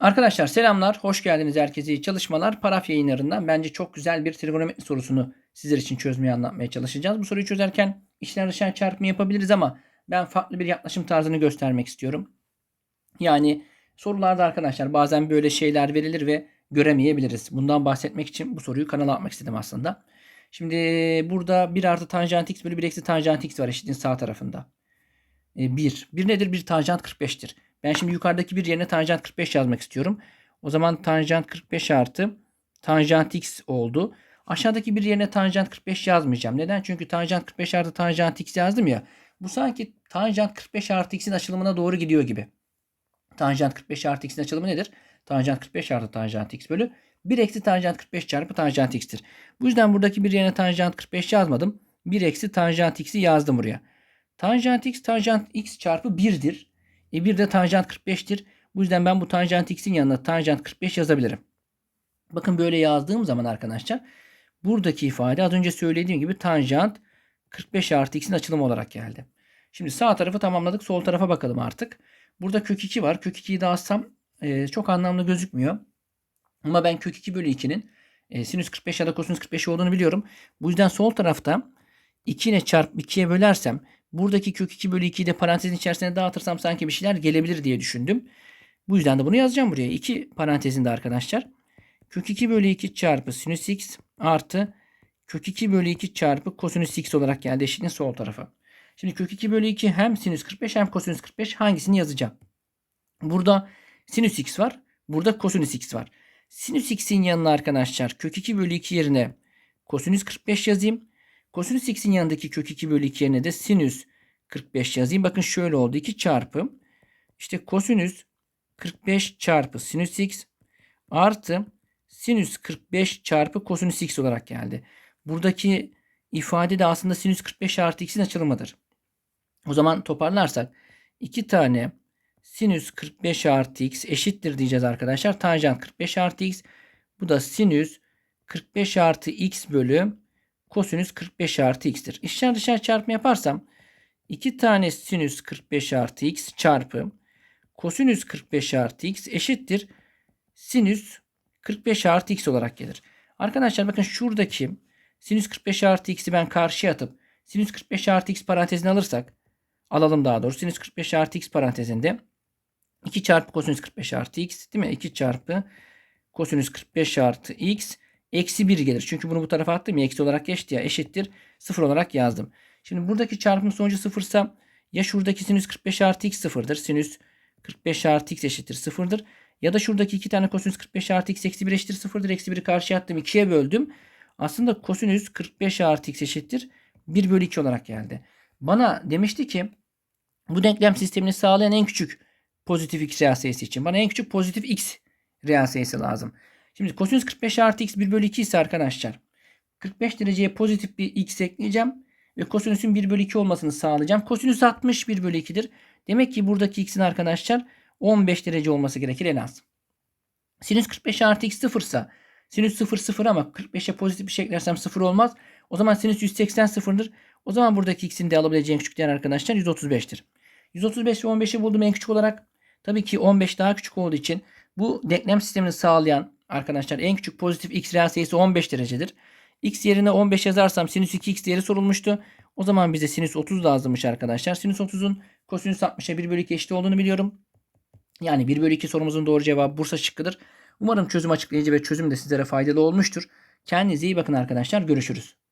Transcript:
Arkadaşlar selamlar, hoş geldiniz herkese. İyi çalışmalar. Paraf yayınlarından bence çok güzel bir trigonometri sorusunu sizler için çözmeye anlatmaya çalışacağız. Bu soruyu çözerken içler dışarı çarpımı yapabiliriz ama ben farklı bir yaklaşım tarzını göstermek istiyorum. Yani sorularda arkadaşlar bazen böyle şeyler verilir ve göremeyebiliriz. Bundan bahsetmek için bu soruyu kanala atmak istedim aslında. Şimdi burada 1 artı tanjant x bölü 1 eksi tanjant x var eşitliğin sağ tarafında. 1. 1 nedir? 1 tanjant 45'tir. Ben şimdi yukarıdaki bir yerine tanjant 45 yazmak istiyorum. O zaman tanjant 45 artı tanjant x oldu. Aşağıdaki bir yerine tanjant 45 yazmayacağım. Neden? Çünkü tanjant 45 artı tanjant x yazdım ya. Bu sanki tanjant 45 artı x'in açılımına doğru gidiyor gibi. Tanjant 45 artı x'in açılımı nedir? Tanjant 45 artı tanjant x bölü 1 eksi tanjant 45 çarpı tanjant x'tir. Bu yüzden buradaki bir yerine tanjant 45 yazmadım. 1 eksi tanjant x'i yazdım buraya. Tanjant x tanjant x çarpı 1'dir. E bir de tanjant 45'tir. Bu yüzden ben bu tanjant x'in yanına tanjant 45 yazabilirim. Bakın böyle yazdığım zaman arkadaşlar buradaki ifade az önce söylediğim gibi tanjant 45 artı x'in açılımı olarak geldi. Şimdi sağ tarafı tamamladık. Sol tarafa bakalım artık. Burada kök 2 var. Kök 2'yi dağıtsam e, çok anlamlı gözükmüyor. Ama ben kök 2 bölü 2'nin e, sinüs 45 ya da kosinüs 45 olduğunu biliyorum. Bu yüzden sol tarafta 2 ile çarp 2'ye bölersem buradaki kök 2 bölü 2'yi de parantezin içerisine dağıtırsam sanki bir şeyler gelebilir diye düşündüm. Bu yüzden de bunu yazacağım buraya. 2 parantezinde arkadaşlar. Kök 2 bölü 2 çarpı sinüs x artı kök 2 bölü 2 çarpı kosinüs x olarak geldi eşitliğin sol tarafa. Şimdi kök 2 bölü 2 hem sinüs 45 hem kosinüs 45 hangisini yazacağım? Burada sinüs x var. Burada kosinüs x var. Sinüs x'in yanına arkadaşlar kök 2 bölü 2 yerine kosinüs 45 yazayım. Kosinüs x'in yanındaki kök 2 bölü 2 yerine de sinüs 45 yazayım. Bakın şöyle oldu. 2 çarpı işte kosinüs 45 çarpı sinüs x artı sinüs 45 çarpı kosinüs x olarak geldi. Buradaki ifade de aslında sinüs 45 artı x'in açılımıdır. O zaman toparlarsak 2 tane sinüs 45 artı x eşittir diyeceğiz arkadaşlar. Tanjant 45 artı x. Bu da sinüs 45 artı x bölü kosinüs 45 artı x'tir. İçler dışarı çarpma yaparsam 2 tane sinüs 45 artı x çarpı kosinüs 45 artı x eşittir sinüs 45 artı x olarak gelir. Arkadaşlar bakın şuradaki sinüs 45 artı x'i ben karşıya atıp sinüs 45 artı x parantezine alırsak alalım daha doğrusu sinüs 45 artı x parantezinde 2 çarpı kosinüs 45 artı x değil mi? 2 çarpı kosinüs 45 artı x eksi 1 gelir. Çünkü bunu bu tarafa attım ya eksi olarak geçti ya eşittir 0 olarak yazdım. Şimdi buradaki çarpım sonucu 0 ise ya şuradaki sinüs 45 artı x 0'dır. Sinüs 45 artı x eşittir 0'dır. Ya da şuradaki 2 tane kosinüs 45 artı x eksi 1 eşittir 0'dır. Eksi 1'i karşıya attım 2'ye böldüm. Aslında kosinüs 45 artı x eşittir 1 bölü 2 olarak geldi. Bana demişti ki bu denklem sistemini sağlayan en küçük pozitif x reel sayısı için. Bana en küçük pozitif x reel sayısı lazım. Şimdi kosinüs 45 artı x 1 bölü 2 ise arkadaşlar 45 dereceye pozitif bir x ekleyeceğim ve kosinüsün 1 bölü 2 olmasını sağlayacağım. Kosinüs 60 1 bölü 2'dir. Demek ki buradaki x'in arkadaşlar 15 derece olması gerekir en az. Sinüs 45 artı x 0 ise sinüs 0 0 ama 45'e pozitif bir şey eklersem 0 olmaz. O zaman sinüs 180 sıfırdır. O zaman buradaki x'in de alabileceğim küçük değer arkadaşlar 135'tir. 135 ve 15'i buldum en küçük olarak. Tabii ki 15 daha küçük olduğu için bu denklem sistemini sağlayan arkadaşlar en küçük pozitif x reel sayısı 15 derecedir. x yerine 15 yazarsam sinüs 2x değeri sorulmuştu. O zaman bize sinüs 30 lazımmış arkadaşlar. Sinüs 30'un kosinüs 60'a 1 bölü 2 eşit olduğunu biliyorum. Yani 1 bölü 2 sorumuzun doğru cevabı Bursa şıkkıdır. Umarım çözüm açıklayıcı ve çözüm de sizlere faydalı olmuştur. Kendinize iyi bakın arkadaşlar. Görüşürüz.